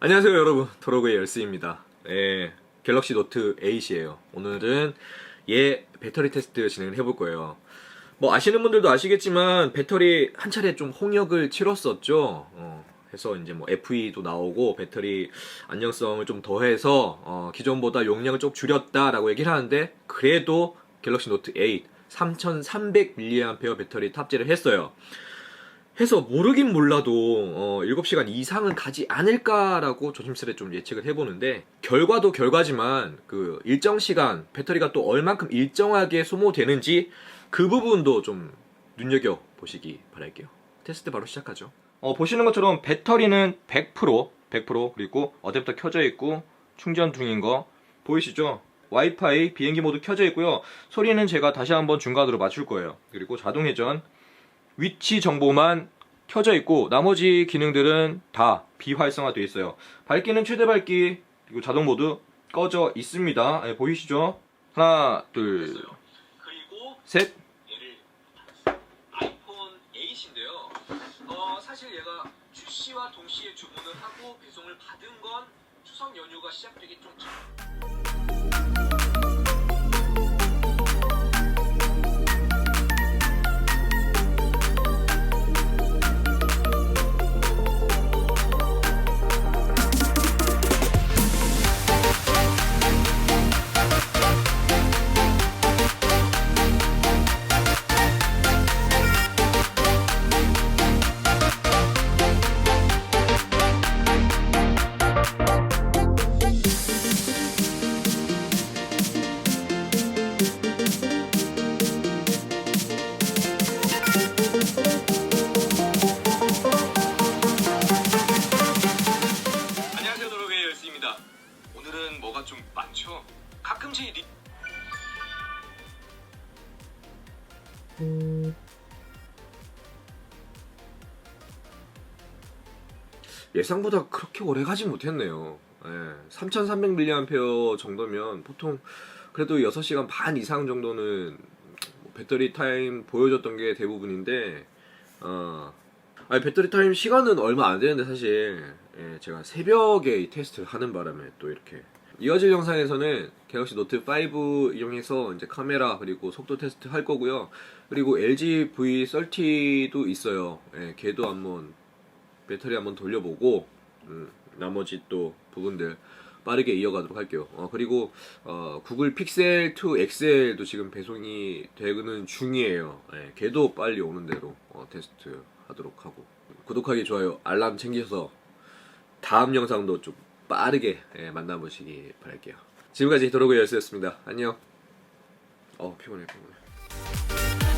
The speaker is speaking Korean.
안녕하세요 여러분. 도로그의 열스입니다. 네, 갤럭시 노트 8이에요. 오늘은 얘 배터리 테스트 진행을 해볼 거예요. 뭐 아시는 분들도 아시겠지만 배터리 한 차례 좀 홍역을 치렀었죠? 어, 해서 이제 뭐 FE도 나오고 배터리 안정성을 좀 더해서 어, 기존보다 용량을 좀 줄였다라고 얘기를 하는데 그래도 갤럭시 노트 8 3300mAh 배터리 탑재를 했어요 해서 모르긴 몰라도 어, 7시간 이상은 가지 않을까라고 조심스레 좀 예측을 해보는데 결과도 결과지만 그 일정 시간 배터리가 또 얼만큼 일정하게 소모되는지 그 부분도 좀 눈여겨 보시기 바랄게요. 테스트 바로 시작하죠. 어, 보시는 것처럼 배터리는 100% 100% 그리고 어댑터 켜져 있고 충전 중인 거 보이시죠? 와이파이 비행기 모드 켜져 있고요. 소리는 제가 다시 한번 중간으로 맞출 거예요. 그리고 자동 회전 위치 정보만 켜져 있고 나머지 기능들은 다 비활성화되어 있어요. 밝기는 최대 밝기 그리고 자동 모드 꺼져 있습니다. 예, 보이시죠? 하나, 둘, 셋. 얘를 아이폰 8인데요. 어, 사실 얘가 출시와 동시에 주문을 하고 배송을 받은 건 추석 연휴가 시작되기 좀 전. 안녕하세요, 도로의 열스입니다. 오늘은 뭐가 좀 많죠? 가끔씩 리... 예상보다 그렇게 오래 가지 못했네요. 예, 3300mAh 정도면 보통 그래도 6시간 반 이상 정도는 뭐 배터리 타임 보여줬던 게 대부분인데, 어, 아니, 배터리 타임 시간은 얼마 안 되는데 사실 예, 제가 새벽에 이 테스트를 하는 바람에 또 이렇게 이어질 영상에서는 갤럭시 노트 5 이용해서 이제 카메라 그리고 속도 테스트 할 거고요. 그리고 LG V30도 있어요. 예, 걔도 한번 배터리 한번 돌려보고 음, 나머지 또 부분들 빠르게 이어가도록 할게요. 어, 그리고 어, 구글 픽셀 2 XL도 지금 배송이 되는 중이에요. 예, 걔도 빨리 오는 대로 어, 테스트 하도록 하고 구독하기 좋아요 알람 챙겨서 다음 영상도 좀 빠르게 예, 만나보시기 바랄게요. 지금까지 도로그 열쇠였습니다. 안녕. 어 피곤해 피곤해.